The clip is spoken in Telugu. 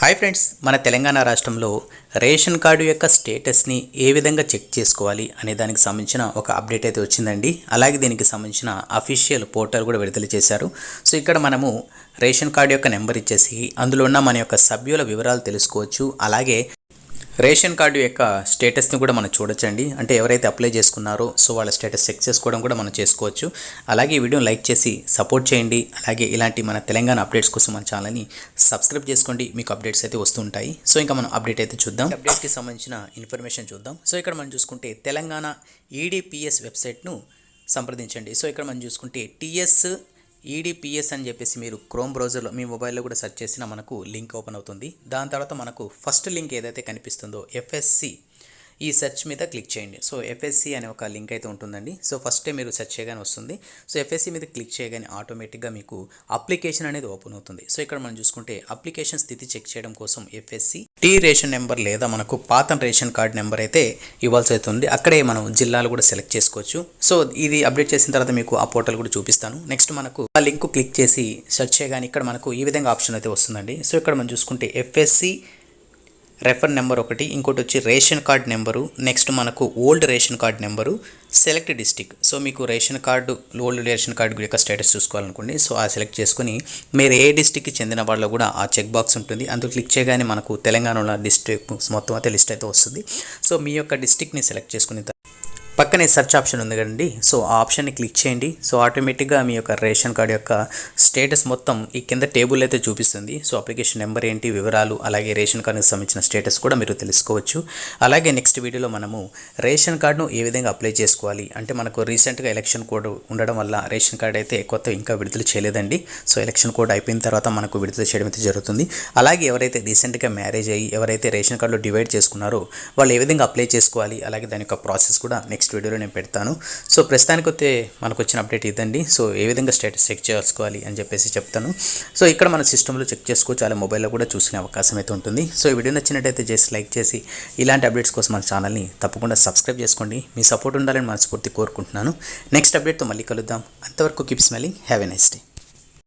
హాయ్ ఫ్రెండ్స్ మన తెలంగాణ రాష్ట్రంలో రేషన్ కార్డు యొక్క స్టేటస్ని ఏ విధంగా చెక్ చేసుకోవాలి అనే దానికి సంబంధించిన ఒక అప్డేట్ అయితే వచ్చిందండి. అలాగే దీనికి సంబంధించిన అఫీషియల్ పోర్టల్ కూడా విడుదల చేశారు. సో ఇక్కడ మనము రేషన్ కార్డు యొక్క నెంబర్ ఇచ్చేసి అందులో ఉన్న మన యొక్క సభ్యుల వివరాలు తెలుసుకోవచ్చు. అలాగే రేషన్ కార్డు యొక్క స్టేటస్ని కూడా మనం చూడొచ్చండి. అంటే ఎవరైతే అప్లై చేసుకున్నారో సో వాళ్ళ స్టేటస్ చెక్ చేసుకోవడం కూడా మనం చేసుకోవచ్చు. అలాగే ఈ వీడియోని లైక్ చేసి సపోర్ట్ చేయండి. అలాగే ఇలాంటి మన తెలంగాణ అప్డేట్స్ కోసం మన ఛానల్ని సబ్స్క్రైబ్ చేసుకోండి. మీకు అప్డేట్స్ అయితే వస్తుంటాయి సో ఇంకా మనం అప్డేట్ అయితే చూద్దాం. అప్డేట్కి సంబంధించిన ఇన్ఫర్మేషన్ చూద్దాం. సో ఇక్కడ మనం చూసుకుంటే తెలంగాణ ఈడిపిఎస్ వెబ్సైట్ను సంప్రదించండి. సో ఇక్కడ మనం చూసుకుంటే టీఎస్ ఈడిపిఎస్ అని చెప్పేసి మీరు క్రోమ్ బ్రౌజర్లో మీ మొబైల్లో కూడా సెర్చ్ చేసినా మనకు లింక్ ఓపెన్ అవుతుంది. దాని తర్వాత మనకు ఫస్ట్ లింక్ ఏదైతే కనిపిస్తుందో ఎఫ్ఎస్సి ఈ సెర్చ్ మీద క్లిక్ చేయండి. సో ఎఫ్ఎస్సి అనే ఒక లింక్ అయితే ఉంటుందండి. సో ఫస్టే మీరు సెర్చ్ చేయగానే వస్తుంది. సో ఎఫ్ఎస్సి మీద క్లిక్ చేయగానే ఆటోమేటిక్గా మీకు అప్లికేషన్ అనేది ఓపెన్ అవుతుంది. సో ఇక్కడ మనం చూసుకుంటే అప్లికేషన్ స్థితి చెక్ చేయడం కోసం ఎఫ్ఎస్సి టీ రేషన్ నెంబర్ లేదా మనకు పాత రేషన్ కార్డ్ నెంబర్ అయితే ఇవ్వాల్సి అవుతుంది. అక్కడే మనం జిల్లాలు కూడా సెలెక్ట్ చేసుకోవచ్చు. సో ఇది అప్డేట్ చేసిన తర్వాత మీకు ఆ పోర్టల్ కూడా చూపిస్తాను. నెక్స్ట్ మనకు ఆ లింక్ క్లిక్ చేసి సెర్చ్ చేయగానే ఇక్కడ మనకు ఈ విధంగా ఆప్షన్ అయితే వస్తుందండి. సో ఇక్కడ మనం చూసుకుంటే ఎఫ్ఎస్సి రెఫర్ నెంబర్ ఒకటి ఇంకోటి వచ్చి రేషన్ కార్డ్ నెంబరు నెక్స్ట్ మనకు old ration card number select district so మీకు ration card old ration card యొక్క స్టేటస్ చూసుకోవాలనుకోండి సో ఆ సెలెక్ట్ చేసుకుని మీరు ఏ డిస్టిక్కి చెందిన వాళ్ళు కూడా ఆ చెక్ బాక్స్ ఉంటుంది. అందులో క్లిక్ చేయగానే మనకు తెలంగాణలో డిస్ట్రిక్ట్ మొత్తం అయితే లిస్ట్ అయితే వస్తుంది. సో మీ యొక్క డిస్టిక్ని సెలెక్ట్ చేసుకుని పక్కనే సెర్చ్ ఆప్షన్ ఉంది కదండి. సో ఆ ఆప్షన్ని క్లిక్ చేయండి. సో ఆటోమేటిక్గా మీ యొక్క రేషన్ కార్డు యొక్క స్టేటస్ మొత్తం ఈ కింద టేబుల్ అయితే చూపిస్తుంది. సో అప్లికేషన్ నెంబర్ ఏంటి వివరాలు అలాగే రేషన్ కార్డుకి సంబంధించిన స్టేటస్ కూడా మీరు తెలుసుకోవచ్చు. అలాగే నెక్స్ట్ వీడియోలో మనము రేషన్ కార్డును ఏ విధంగా అప్లై చేసుకోవాలి? అంటే మనకు రీసెంట్గా ఎలక్షన్ కోడ్ ఉండడం వల్ల రేషన్ కార్డు అయితే కొత్త ఇంకా విడుదల చేయలేదండి. సో ఎలక్షన్ కోడ్ అయిపోయిన తర్వాత మనకు విడుదల చేయడం అయితే జరుగుతుంది. అలాగే ఎవరైతే రీసెంట్గా మ్యారేజ్ అయ్యి ఎవరైతే రేషన్ కార్డులో డివైడ్ చేసుకున్నారో వాళ్ళు ఏ విధంగా అప్లై చేసుకోవాలి? అలాగే దాని యొక్క ప్రాసెస్ కూడా నెక్స్ట్ నెక్స్ట్ వీడియోలో నేను పెడతాను. సో ప్రస్తుతానికి వస్తే మనకు వచ్చిన అప్డేట్ ఇదండి. సో ఏ విధంగా స్టేటస్ చెక్ చేసుకోవాలి అని చెప్పేసి చెప్తాను. సో ఇక్కడ మన సిస్టంలో చెక్ చేసుకోవచ్చు. అలా మొబైల్లో కూడా చూసుకునే అవకాశం అయితే ఉంటుంది. సో ఈ వీడియో నచ్చినట్టయితే చేసి లైక్ చేసి ఇలాంటి అప్డేట్స్ కోసం మన ఛానల్ని తప్పకుండా సబ్స్క్రైబ్ చేసుకోండి. మీ సపోర్ట్ ఉండాలని మనస్ఫూర్తి కోరుకుంటున్నాను. నెక్స్ట్ అప్డేట్తో మళ్ళీ కలుద్దాం. అంతవరకు keep smiling have a nice day